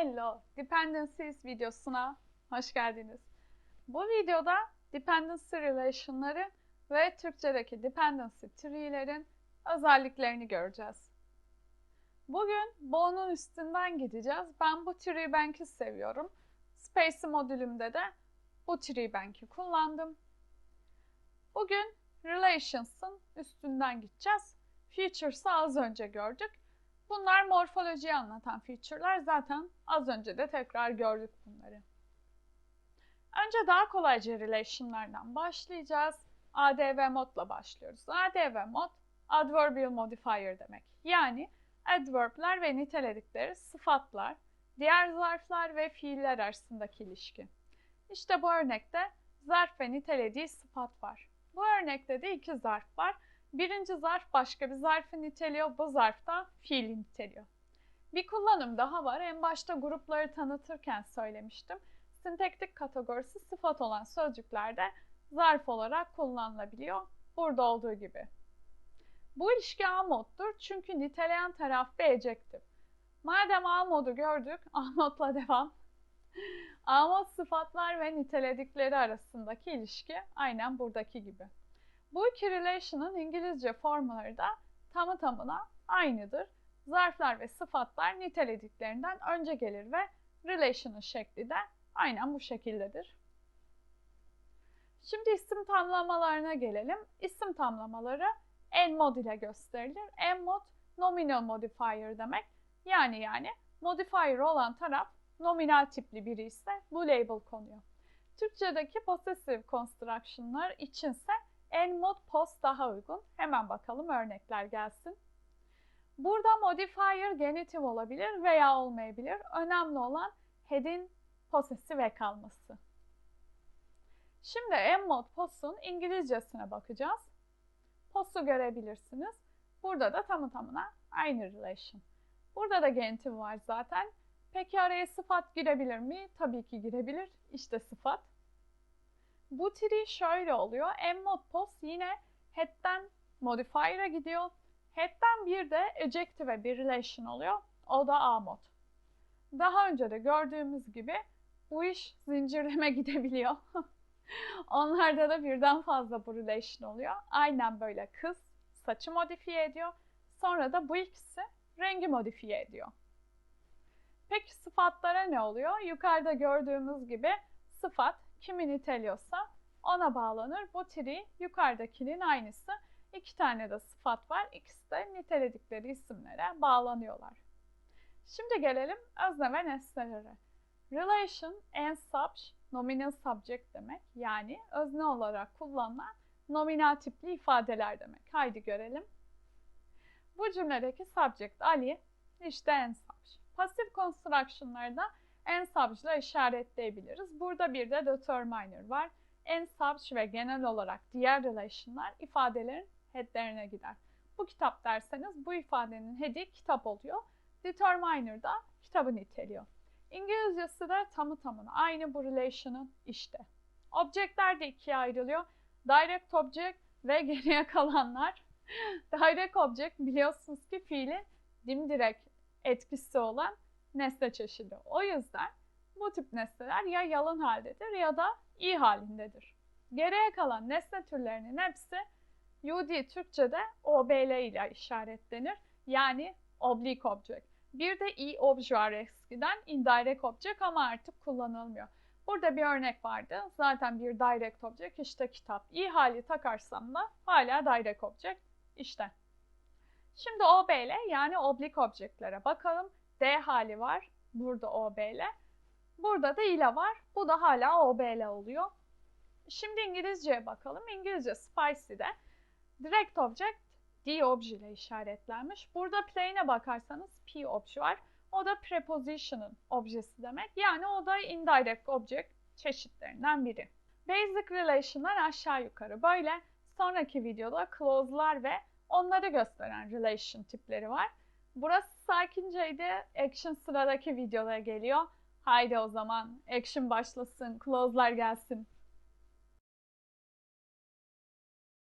Hello, Dependencies videosuna hoş geldiniz. Bu videoda dependency relation'ları ve Türkçedeki dependency tree'lerin özelliklerini göreceğiz. Bugün Bo'nun üstünden gideceğiz. Ben bu tree bank'i seviyorum. Space modülümde de bu tree bank'i kullandım. Bugün relations'ın üstünden gideceğiz. Features'ı az önce gördük. Bunlar morfolojiyi anlatan feature'lar. Zaten az önce de tekrar gördük bunları. Önce daha kolayca relation'lardan başlayacağız. ADV modla başlıyoruz. ADV mod, adverbial modifier demek. Yani adverb'ler ve niteledikleri sıfatlar, diğer zarflar ve fiiller arasındaki ilişki. İşte bu örnekte zarf ve nitelediği sıfat var. Bu örnekte de iki zarf var. Birinci zarf başka bir zarfı niteliyor, bu zarf da fiili niteliyor. Bir kullanım daha var. En başta grupları tanıtırken söylemiştim. Sintektik kategorisi sıfat olan sözcüklerde zarf olarak kullanılabiliyor. Burada olduğu gibi. Bu ilişki A moddur çünkü niteleyen taraf B ejective. Madem A modu gördük, A modla devam. A mod sıfatlar ve niteledikleri arasındaki ilişki aynen buradaki gibi. Bu iki relation'ın İngilizce formları da tamı tamına aynıdır. Zarflar ve sıfatlar nitelediklerinden önce gelir ve relation'ın şekli de aynen bu şekildedir. Şimdi isim tamlamalarına gelelim. İsim tamlamaları en mod ile gösterilir. En mod nominal modifier demek. Yani yani modifier olan taraf nominal tipli biri ise bu label konuyor. Türkçedeki possessive construction'lar içinse en mod post daha uygun. Hemen bakalım örnekler gelsin. Burada modifier genitive olabilir veya olmayabilir. Önemli olan head'in possessive kalması. Şimdi en mod post'un İngilizcesine bakacağız. Post'u görebilirsiniz. Burada da tamı tamına aynı relation. Burada da genitive var zaten. Peki araya sıfat girebilir mi? Tabii ki girebilir. İşte sıfat. Bu tree şöyle oluyor. Emmod post yine head'den modifier'a gidiyor. Head'den bir de adjective bir relation oluyor. O da A mod. Daha önce de gördüğümüz gibi bu iş zincirleme gidebiliyor. Onlarda da birden fazla bu relation oluyor. Aynen böyle kız saçı modifiye ediyor. Sonra da bu ikisi rengi modifiye ediyor. Peki sıfatlara ne oluyor? Yukarıda gördüğümüz gibi sıfat kimi niteliyorsa ona bağlanır. Bu tree yukarıdakinin aynısı. İki tane de sıfat var. İkisi de niteledikleri isimlere bağlanıyorlar. Şimdi gelelim özne ve nesnelere. Relation and subj nominal subject demek. Yani özne olarak kullanılan nominal tipli ifadeler demek. Haydi görelim. Bu cümledeki subject Ali, işte en subj. Pasif construction'larda en subj'la işaretleyebiliriz. Burada bir de determiner var. En subj ve genel olarak diğer relation'lar ifadelerin head'lerine gider. Bu kitap derseniz bu ifadenin head'i kitap oluyor. Determiner da kitabı niteliyor. İngilizcesi de tamı tamına aynı bu relation'ın işte. Objectler de ikiye ayrılıyor. Direct object ve geriye kalanlar. Direct object biliyorsunuz ki fiilin dimdirek etkisi olan nesne çeşidi. O yüzden bu tip nesneler ya yalın haldedir ya da i halindedir. Geriye kalan nesne türlerinin hepsi UD Türkçe'de OBL ile işaretlenir. Yani oblique object. Bir de i obj var eskiden indirect object ama artık kullanılmıyor. Burada bir örnek vardı. Zaten bir direct object işte kitap. i hali takarsam da hala direct object işte. Şimdi OBL yani oblique objectlere bakalım. D hali var. Burada OBL. Burada da ile var. Bu da hala OBL oluyor. Şimdi İngilizceye bakalım. İngilizce Spicy'de direct object D obj ile işaretlenmiş. Burada plain'e bakarsanız P obj var. O da preposition'ın objesi demek. Yani o da indirect object çeşitlerinden biri. Basic relation'lar aşağı yukarı böyle. Sonraki videoda clause'lar ve onları gösteren relation tipleri var. Burası sakinceydi. Action sıradaki videolara geliyor. Haydi o zaman action başlasın, close'lar gelsin.